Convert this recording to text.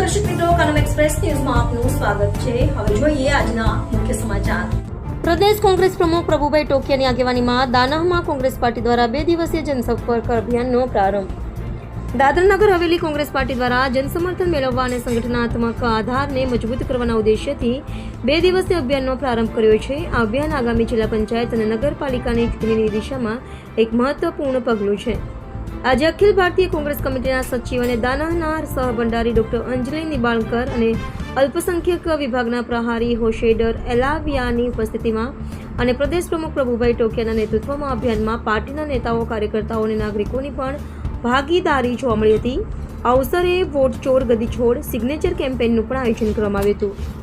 દર્શક મિત્રો કનમ એક્સપ્રેસ ન્યૂઝમાં આપનું સ્વાગત છે. હવે જોઈએ આજના મુખ્ય સમાચાર. પ્રદેશ કોંગ્રેસ પ્રમુખ પ્રભુભાઈ ટોકિયાની આગેવાનીમાં દાનહમાં કોંગ્રેસ પાર્ટી દ્વારા બે દિવસીય જનસંપર્ક અભિયાનનો પ્રારંભ. દાદરનગર હવેલી કોંગ્રેસ પાર્ટી દ્વારા જનસમર્થન મેળવવા અને સંગઠનાત્મક આધારને મજબૂત કરવાના ઉદ્દેશ્યથી બે દિવસીય અભિયાનનો પ્રારંભ કર્યો છે. આ અભિયાન આગામી જિલ્લા પંચાયત અને નગરપાલિકાની ચૂંટણીની દિશામાં એક મહત્વપૂર્ણ પગલું છે. આજે અખિલ ભારતીય કોંગ્રેસ કમિટીના સચિવ અને સહ સહભંડારી ડોક્ટર અંજલિ નિબાળકર અને અલ્પસંખ્યક વિભાગના પ્રહારી હોશેડર એલાવિયાની ઉપસ્થિતિમાં અને પ્રદેશ પ્રમુખ પ્રભુભાઈ ટોકિયાના નેતૃત્વમાં અભિયાનમાં પાર્ટીના નેતાઓ, કાર્યકર્તાઓ અને નાગરિકોની પણ ભાગીદારી જોવા મળી હતી. આ અવસરે વોટ ચોર ગદી છોડ સિગ્નેચર કેમ્પેનનું પણ આયોજન કરવામાં આવ્યું હતું.